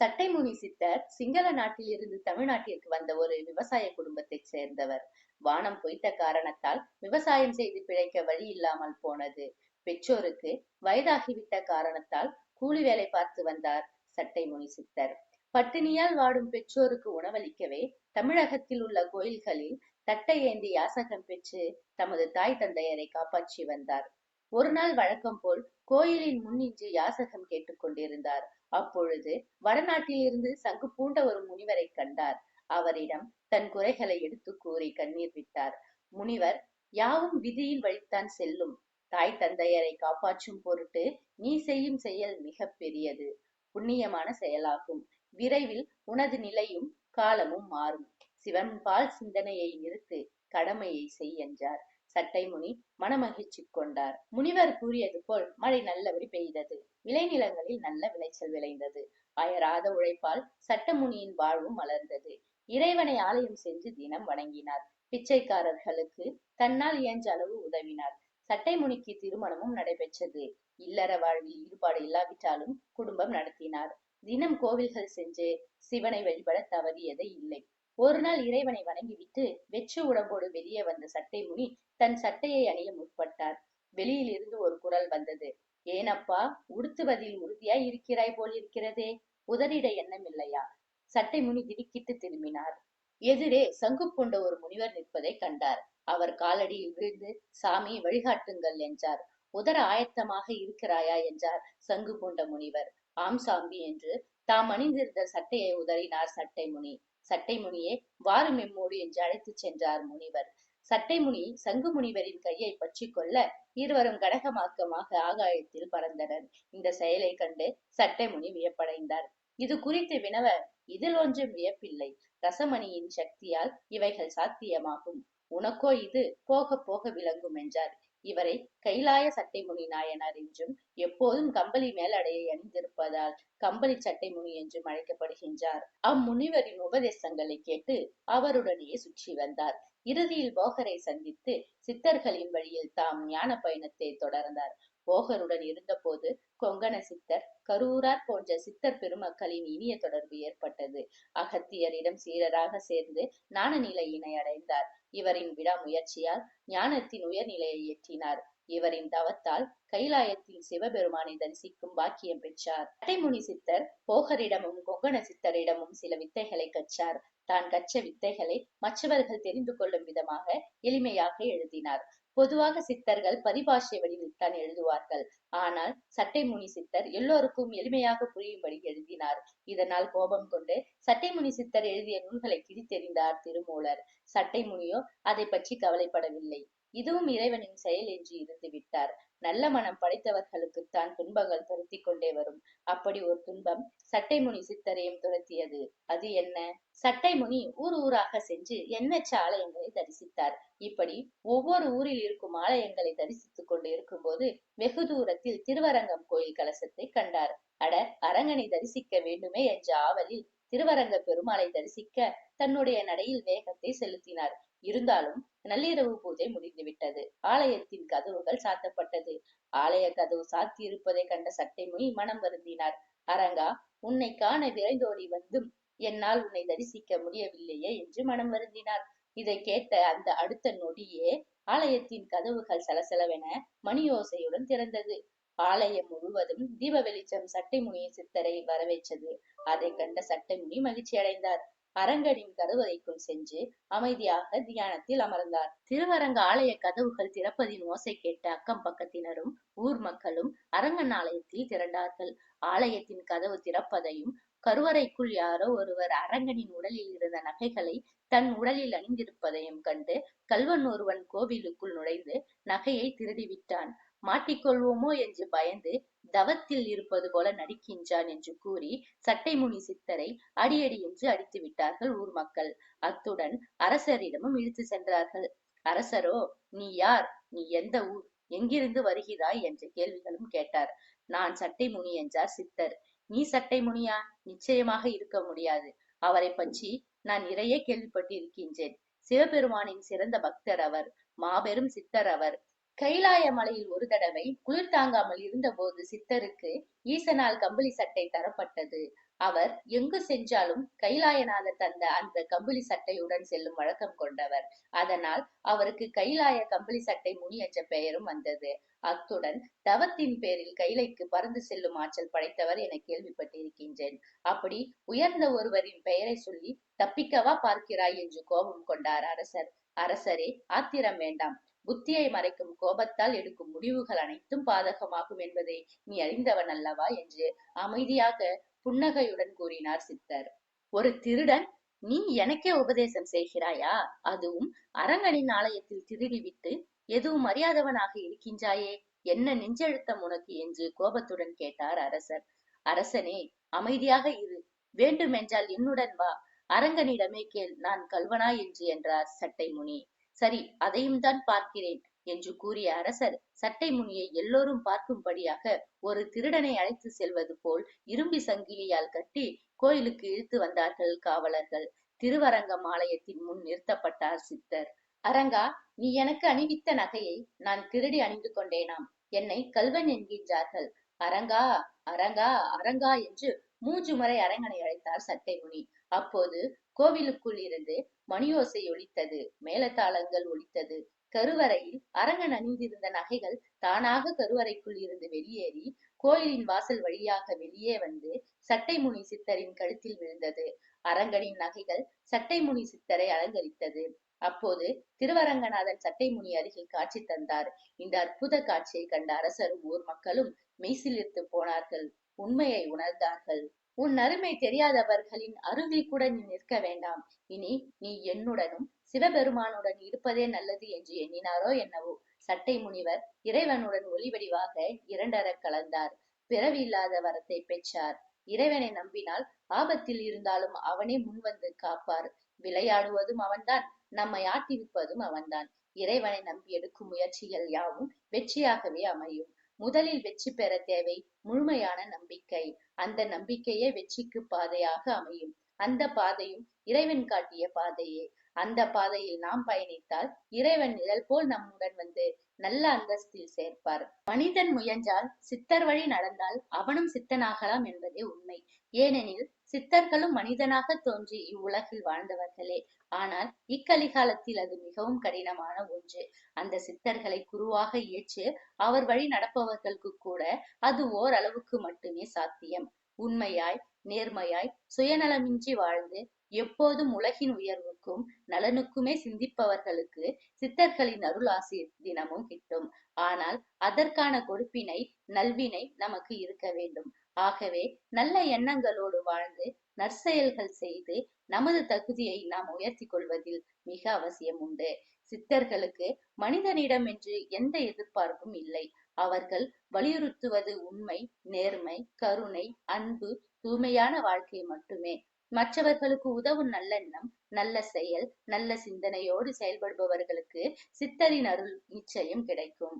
சட்டைமுனி சித்தர் சிங்கள நாட்டில் இருந்து தமிழ்நாட்டிற்கு வந்த ஒரு விவசாய குடும்பத்தைச் சேர்ந்தவர். வானம் பொய்த்த காரணத்தால் விவசாயம் செய்து பிழைக்க வழி இல்லாமல் போனது. பெற்றோருக்கு வயதாகிவிட்ட காரணத்தால் கூலி வேலை பார்த்து வந்தார் சட்டைமுனி சித்தர். பட்டினியால் வாடும் பெற்றோருக்கு உணவளிக்கவே தமிழகத்தில் உள்ள கோயில்களில் தட்டை ஏந்தி யாசகம் பெற்று தமது தாய் தந்தையரை காப்பாற்றி வந்தார். ஒரு நாள் வழக்கம் போல் கோயிலின் முன்னின்று யாசகம் கேட்டுக்கொண்டிருந்தார் அப்பொழுது வடநாட்டிலிருந்து சங்கு பூண்ட ஒரு முனிவரை கண்டார். அவரிடம் தன் குறைகளை எடுத்து கூறி கண்ணீர் விட்டார். முனிவர் யாவும் விதியின் வழித்தான் செல்லும். தாய் தந்தையரை காப்பாற்றும் பொருட்டு நீ செய்யும் செயல் மிக பெரியது. புண்ணியமான செயலாகும். விரைவில் உனது நிலையும் காலமும் மாறும். சிவன் பால் சிந்தனையை நிறுத்து கடமையை செய் என்றார். சட்டைமுனி மனமகிழ்ச்சி கொண்டார். முனிவர் கூறியது போல் மழை நல்லபடி பெய்தது. விளைநிலங்களில் நல்ல விளைச்சல் விளைந்தது. அயராத உழைப்பால் சட்டமுனியின் வாழ்வும் மலர்ந்தது இறைவனை ஆலயம் சென்று தினம் வணங்கினார். பிச்சைக்காரர்களுக்கு தன்னால் இயன்ற அளவு உதவினார். சட்டைமுனிக்கு திருமணமும் நடைபெற்றது. இல்லற வாழ்வில் ஈடுபாடு இல்லாவிட்டாலும் குடும்பம் நடத்தினார். தினம் கோவில்கள் சென்று சிவனை வழிபட தவறியதே இல்லை. ஒரு நாள் இறைவனை வணங்கிவிட்டு வெற்று உடம்போடு வெளியே வந்த சட்டை முனி தன் சட்டையை அணிய முற்பட்டார். வெளியில் இருந்து ஒரு குரல் வந்தது. ஏனப்பா உடுத்துவதில் உறுதியாய் இருக்கிறாய் போல் இருக்கிறதே. உதறிட எண்ணம் இல்லையா? சட்டை முனி திடுக்கிட்டு திரும்பினார். எதிரே சங்கு கொண்ட ஒரு முனிவர் நிற்பதை கண்டார். அவர் காலடியில் விழுந்து சாமி வழிகாட்டுங்கள் என்றார். உதர ஆயத்தமாக இருக்கிறாயா? என்றார் சங்கு கொண்ட முனிவர். ஆம் சாமி என்று தாம் அணிந்திருந்த சட்டையை உதறினார் சட்டை முனி. சட்டை முனியே வாரும் எம்மோடு என்று அழைத்துச் சென்றார் முனிவர். சட்டை முனி சங்கு முனிவரின் கையை பற்றி கொள்ள இருவரும் கடகமாக்கமாக ஆகாயத்தில் பறந்தனர். இந்த செயலை கண்டு சட்டை முனி வியப்படைந்தார். இது குறித்து வினவ இதில் ஒன்றும் வியப்பில்லை. ரசமணியின் சக்தியால் இவைகள் சாத்தியமாகும். உனக்கோ இது போக போக விளங்கும் என்றார். இவரை கைலாய சட்டை முனி நாயனார் என்றும் எப்போதும் கம்பளி மேலடையை அணிந்திருப்பதால் கம்பளி சட்டை முனி என்றும் அழைக்கப்படுகின்றார். அம்முனிவரின் உபதேசங்களை கேட்டு அவருடனேயே சுற்றி வந்தார். இறுதியில் போகரை சந்தித்து சித்தர்களின் வழியில் தாம் ஞான பயணத்தை தொடர்ந்தார். போகருடன் இருந்தபோது கொங்கண சித்தர் கரூரார் போன்ற சித்தர் பெருமக்களின் இனிய தொடர்பு ஏற்பட்டது. அகத்தியரிடம் சீரராக சேர்ந்து ஞான நிலையினை அடைந்தார். இவரின் விடா முயற்சியால் ஞானத்தின் உயர்நிலையை எட்டினார். இவரின் தவத்தால் கைலாயத்தில் சிவபெருமானை தரிசிக்கும் பாக்கியம் பெற்றார். அட்டைமுனி சித்தர் போகரிடமும் கொங்கண சித்தரிடமும் சில வித்தைகளை கற்றார். தான் கற்ற வித்தைகளை மற்றவர்கள் தெரிந்து கொள்ளும் விதமாக எளிமையாக எழுதினார். பொதுவாக சித்தர்கள் பரிபாஷை வடிவில்தான் எழுதுவார்கள். ஆனால் சட்டைமுனி சித்தர் எல்லோருக்கும் எளிமையாக புரியும்படி எழுதினார். இதனால் கோபம் கொண்டு சட்டைமுனி சித்தர் எழுதிய நூல்களை கிழித்தெறிந்தார் திருமூலர். சட்டைமுனியோ அதை பற்றி கவலைப்படவில்லை. இதுவும் இறைவனின் செயல் என்று இருந்து விட்டார். நல்ல மனம் படைத்தவர்களுக்குத்தான் துன்பங்கள் துரத்தி கொண்டே வரும். அப்படி ஒரு துன்பம் சட்டைமுனி சித்தரையும் துரத்தியது. அது என்ன? சட்டைமுனி ஊர் ஊராக சென்று எண்ணற்ற ஆலயங்களை தரிசித்தார். இப்படி ஒவ்வொரு ஊரில் இருக்கும் ஆலயங்களை தரிசித்துக் கொண்டு இருக்கும்போது வெகு தூரத்தில் திருவரங்கம் கோயில் கலசத்தை கண்டார். அட அரங்கனை தரிசிக்க வேண்டுமே என்ற ஆவலில் திருவரங்க பெருமாளை தரிசிக்க தன்னுடைய நடையில் வேகத்தை செலுத்தினார். இருந்தாலும் நள்ளிரவு பூஜை முடிந்துவிட்டது. ஆலயத்தின் கதவுகள் சாத்தப்பட்டது. ஆலய கதவு சாத்தி இருப்பதை கண்ட சட்டைமொழி மனம் வருந்தினார். அரங்கா உன்னை காண விரைந்தோடி வந்தும் என்னால் உன்னை தரிசிக்க முடியவில்லையே என்று மனம் வருந்தினார். இதை கேட்ட அந்த அடுத்த நொடியே ஆலயத்தின் கதவுகள் சலசலவென மணியோசையுடன் திறந்தது. ஆலயம் முழுவதும் தீப வெளிச்சம் சட்டைமுனியின் சித்தரை வரவேற்றது. அதை கண்ட சட்டைமுனி மகிழ்ச்சி அடைந்தார் அரங்கனின் கருவறைக்குள் சென்று அமைதியாக தியானத்தில் அமர்ந்தார். திருவரங்க ஆலய கதவுகள் திறப்பதின் ஓசை கேட்ட அக்கம் பக்கத்தினரும் ஊர் மக்களும் அரங்கன் ஆலயத்தில் திரண்டார்கள். ஆலயத்தின் கதவு திறப்பதையும் கருவறைக்குள் யாரோ ஒருவர் அரங்கனின் உடலில் இருந்த நகைகளை தன் உடலில் அணிந்திருப்பதையும் கண்டு கல்வன் ஒருவன் கோவிலுக்குள் நுழைந்து நகையை திருடிவிட்டான் மாட்டிக்கொள்வோமோ என்று பயந்து தவத்தில் இருப்பது போல நடிக்கின்றான் என்று கூறி சட்டைமுனி சித்தரை அடியடி என்று அடித்து விட்டார்கள் ஊர் மக்கள். அத்துடன் அரசரிடமும் இழுத்து சென்றார்கள். அரசரோ நீ யார்? நீ எந்த ஊர்? எங்கிருந்து வருகிறாய்? என்ற கேள்விகளும் கேட்டார். நான் சட்டைமுனி என்றார் சித்தர். நீ சட்டைமுனியா? நிச்சயமாக இருக்க முடியாது. அவரை பற்றி நான் நிறைய கேள்விப்பட்டிருக்கின்றேன். சிவபெருமானின் சிறந்த பக்தர் அவர் மாபெரும் சித்தர் அவர். கைலாய மலையில் ஒரு தடவை குளிர் தாங்காமல் இருந்தபோது சித்தருக்கு ஈசனால் கம்பளி சட்டை தரப்பட்டது. அவர் எங்கு சென்றாலும் கைலாயநாதர் தந்த அந்த கம்பளி சட்டையுடன் செல்லும் வழக்கம் கொண்டவர். அதனால் அவருக்கு கைலாய கம்பளி சட்டை முனி என்ற பெயரும் வந்தது. அத்துடன் தவத்தின் பேரில் கைலைக்கு பறந்து செல்லும் ஆற்றல் படைத்தவர் என கேள்விப்பட்டிருக்கின்றேன். அப்படி உயர்ந்த ஒருவரின் பெயரை சொல்லி தப்பிக்கவா பார்க்கிறாய் என்று கோபம் கொண்டார் அரசர். அரசரே ஆத்திரம் வேண்டாம். புத்தியை மறைக்கும் கோபத்தால் எடுக்கும் முடிவுகள் அனைத்தும் பாதகமாகும் என்பதை நீ அறிந்தவன் அல்லவா என்று அமைதியாக புன்னகையுடன் கூறினார் சித்தர். ஒரு திருடன் நீ எனக்கே உபதேசம் செய்கிறாயா? அதுவும் அரங்கனின் ஆலயத்தில் திருடிவிட்டு எதுவும் அறியாதவனாக இருக்கின்றாயே? என்ன நெஞ்செழுத்தம் உனக்கு? என்று கோபத்துடன் கேட்டார் அரசர். அரசனே அமைதியாக இரு. வேண்டுமென்றால் என்னுடன் வா. அரங்கனிடமே கேள். நான் கல்வனா என்று என்றார் சட்டை முனி. சரி அதையும் தான் பார்க்கிறேன் என்று கூறிய அரசர் சட்டை முனியை எல்லோரும் பார்க்கும்படியாக ஒரு திருடனை அழைத்து செல்வது போல் இரும்பி சங்கிலியால் கட்டி கோயிலுக்கு இழுத்து வந்தார்கள் காவலர்கள். திருவரங்கம் ஆலயத்தின் முன் நிறுத்தப்பட்டார் சித்தர். அரங்கா நீ எனக்கு அணிவித்த நகையை நான் திருடி அணிந்து கொண்டேனாம். என்னை கல்வன் என்கின்றார்கள். அரங்கா அரங்கா அரங்கா என்று மூன்று முறை அரங்கனை அழைத்தார் சட்டை முனி. அப்போது கோவிலுக்குள் இருந்து மணியோசை ஒலித்தது மேலத்தாளங்கள் ஒலித்தது. கருவறையில் அரங்கன் அணிந்திருந்த நகைகள் தானாக கருவறைக்குள் இருந்து வெளியேறி கோயிலின் வாசல் வழியாக வெளியே வந்து சட்டைமுனி சித்தரின் கழுத்தில் விழுந்தது. அரங்கனின் நகைகள் சட்டைமுனி சித்தரை அலங்கரித்தது. அப்போது திருவரங்கநாதன் சட்டைமுனி அருகில் காட்சி தந்தார். இந்த அற்புத காட்சியை கண்ட அரசரும் ஊர் மக்களும் மெய்சிலிர்த்து போனார்கள். உண்மையை உணர்ந்தார்கள். உன் அருமை தெரியாதவர்களின் அருகில் கூட நீ நிற்க வேண்டாம். இனி நீ என்னுடனும் சிவபெருமானுடன் இருப்பதே நல்லது என்று எண்ணினாரோ என்னவோ? சட்டை முனிவர் இறைவனுடன் ஒளிவடிவாக இரண்டர கலந்தார். பிறவி இல்லாத வரத்தை பெற்றார். இறைவனை நம்பினால் ஆபத்தில் இருந்தாலும் அவனே முன்வந்து காப்பார். விளையாடுவதும் அவன்தான் நம்மை ஆட்டிவிப்பதும் அவன்தான். இறைவனை நம்பி எடுக்கும் முயற்சிகள் யாவும் வெற்றியாகவே அமையும். முதலில் வெற்றி பெற தேவை முழுமையான நம்பிக்கை. அந்த நம்பிக்கையே வெற்றிக்கு பாதையாக அமையும். அந்த பாதையும் இறைவன் காட்டிய பாதையே. அந்த பாதையில் நாம் பயணித்தால் இறைவன் நிழல் போல் நம்முடன் வந்து நல்ல அந்தஸ்தில் சேர்ப்பார். மனிதன் முயன்றால் சித்தர் வழி நடந்தால் அவனும் சித்தனாகலாம் என்பதே உண்மை. ஏனெனில் சித்தர்களும் மனிதனாக தோன்றி இவ்வுலகில் வாழ்ந்தவர்களே. ஆனால் இக்கலிகாலத்தில் அது மிகவும் கடினமான ஒன்று. அந்த சித்தர்களை குருவாக ஏற்று அவர் வழி நடப்பவர்களுக்கு கூட அது ஓரளவுக்கு மட்டுமே சாத்தியம். உண்மையாய் நேர்மையாய் சுயநலமின்றி வாழ்ந்து எப்போதும் உலகின் உயர்வு உயர்வுக்கும் நலனுக்குமே சிந்திப்பவர்களுக்கு சித்தர்களின் அருள் ஆசி தினமும் கிட்டும். ஆனால் அதற்கான கொடுப்பினை நல்வினை நமக்கு இருக்க வேண்டும். ஆகவே நல்ல எண்ணங்களோடு வாழ்ந்து நற்செயல்கள் செய்து நமது தகுதியை நாம் உயர்த்தி கொள்வதில் மிக அவசியம் உண்டு. சித்தர்களுக்கு மனிதனிடம் என்று எந்த எதிர்பார்ப்பும் இல்லை. அவர்கள் வலியுறுத்துவது உண்மை நேர்மை கருணை அன்பு தூய்மையான வாழ்க்கை மட்டுமே. மற்றவர்களுக்கு உதவும் நல்லெண்ணம் நல்ல செயல் நல்ல சிந்தனையோடு செயல்படுபவர்களுக்கு சித்தரின் அருள் நிச்சயம் கிடைக்கும்.